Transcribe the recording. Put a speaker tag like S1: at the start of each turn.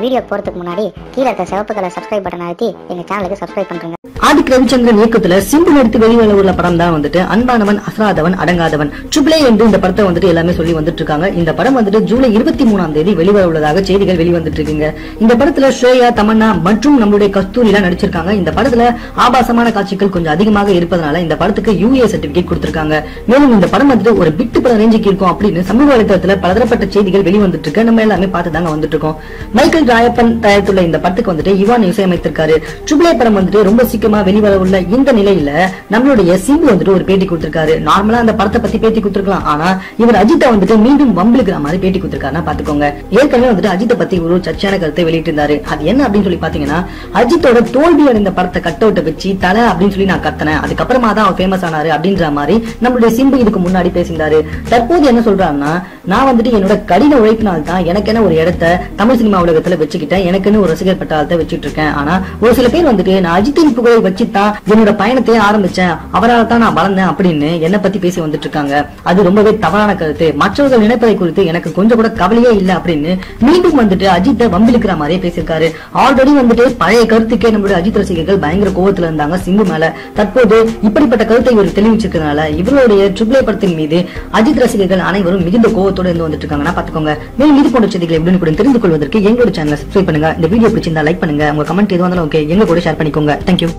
S1: Video போறதுக்கு முன்னாடி கீழே இருக்க சிவப்பு கலர் சப்ஸ்கிரைப் பட்டன் அழுத்தி எங்கள் சேனலுக்கு சப்ஸ்கிரைப் பண்ணுங்க
S2: ஆதிக் ரவிச்சந்திரன் இயக்கத்துல சிம்பு நடித்து வெளியில உள்ள படம் தான் வந்துட்டு அன்பானவன் அசராதவன் அடங்காதவன் ட்ரிபிளே என்று இந்த படத்தை வந்துட்டு எல்லாமே சொல்லி வந்துட்டு இருக்காங்க. இந்த படம் வந்துட்டு ஜூலை இருபத்தி மூணாம் தேதி வெளிவர உள்ளதாக செய்திகள் வெளிவந்துட்டு இருக்குங்க. இந்த படத்துல ஸ்ரேயா தமன்னா மற்றும் நம்மளுடைய கஸ்தூரி எல்லாம் நடிச்சிருக்காங்க. இந்த படத்துல ஆபாசமான காட்சிகள் கொஞ்சம் அதிகமாக இருப்பதனால இந்த படத்துக்கு யூஏ சர்டிபிகேட் கொடுத்திருக்காங்க. மேலும் இந்த படம் வந்துட்டு ஒரு பிட்டு படம் ரேஞ்சுக்கு இருக்கும் அப்படின்னு சமூக வலைதளத்துல பலதரப்பட்ட செய்திகள் வெளிவந்துட்டு இருக்கு. நம்ம எல்லாமே பார்த்து தாங்க வந்துட்டு இருக்கோம். மைக்கேல் ராயப்பன் தயாரித்துள்ள இந்த படத்துக்கு வந்துட்டு யுவான் இசையமைத்திருக்காரு ட்ரிபிளே படம் வந்துட்டு ரொம்ப சீக்கிரம் வெளிவர உள்ள இந்த நிலையில நம்மளுடைய சிம்பு வந்துட்டு ஒரு பேட்டி கொடுத்திருக்காரு. நார்மலா அந்த படத்தை பத்தி பேட்டி கொடுத்திருக்கலாம். ஆனா இவர் அஜித்தை வந்துட்டு மீண்டும் வம்பிழுக்கிற மாதிரி பேட்டி கொடுத்திருக்காருன்னா பாத்துக்கோங்க. ஏற்கனவே வந்துட்டு அஜித்தை பத்தி ஒரு சர்ச்சையான கருத்தை வெளியிட்டு இருந்தாரு அது என்ன அப்படின்னு சொல்லி பாத்தீங்கன்னா அஜித்தோட தோல்வி அடைந்த படத்தை கட் அவுட்டை வச்சு தலை அப்படின்னு சொல்லி நான் கத்தனேன். அதுக்கப்புறமா தான் அவர் ஃபேமஸ் ஆனாரு அப்படின்ற மாதிரி நம்மளுடைய சிம்பு இதுக்கு முன்னாடி பேசியிருந்தாரு. தற்போது என்ன சொல்றாருன்னா நான் வந்துட்டு என்னோட கடின உழைப்பினால் தான் எனக்கென ஒரு இடத்த தமிழ் சினிமா உலகத்துல வச்சுக்கிட்டேன். எனக்குன்னு ஒரு ரசிகர் பட்டாளத்தை வச்சுட்டு இருக்கேன். ஆனா ஒரு சில பேர் வந்துட்டு நான் அஜித்தின் புகழை வச்சுதான் என்னோட பயணத்தையே ஆரம்பிச்சேன். அவரால் தான் நான் வளர்ந்தேன் அப்படின்னு என்ன பத்தி பேசி வந்துட்டு இருக்காங்க அது ரொம்பவே தவறான கருத்து. மற்றவர்கள் நினைப்பதை குறித்து எனக்கு கொஞ்சம் கூட கவலையே இல்ல அப்படின்னு மீண்டும் வந்துட்டு அஜித்தை வம்பிழுக்கிற மாதிரியே பேசியிருக்காரு. ஆல்ரெடி வந்துட்டு பழைய கருத்துக்கே நம்மளுடைய அஜித் ரசிகர்கள் பயங்கர கோவத்துல இருந்தாங்க சிம்பு மேல. தற்போது இப்படிப்பட்ட கருத்தை இவர் தெளிவிச்சிருக்கிறதுனால இவருடைய ட்ரிபிளே படத்தின் மீது அஜித் ரசிகர்கள் அனைவரும் மிகுந்த கோவத்தோட இருந்து வந்துட்டு இருக்காங்கன்னா பாத்துக்கோங்க. மேலும் இது போன்ற செய்திகளை எப்படி கூட தெரிந்து கொள்வதற்கு எங்களோட சேனலை சப்ஸ்கிரைப் பண்ணுங்க. இந்த வீடியோ பிடிச்சிருந்தா லைக் பண்ணுங்க. உங்க கமெண்ட் எது வந்தாலும் ஓகே எங்க கூட ஷேர் பண்ணிக்கோங்க. தேங்க்யூ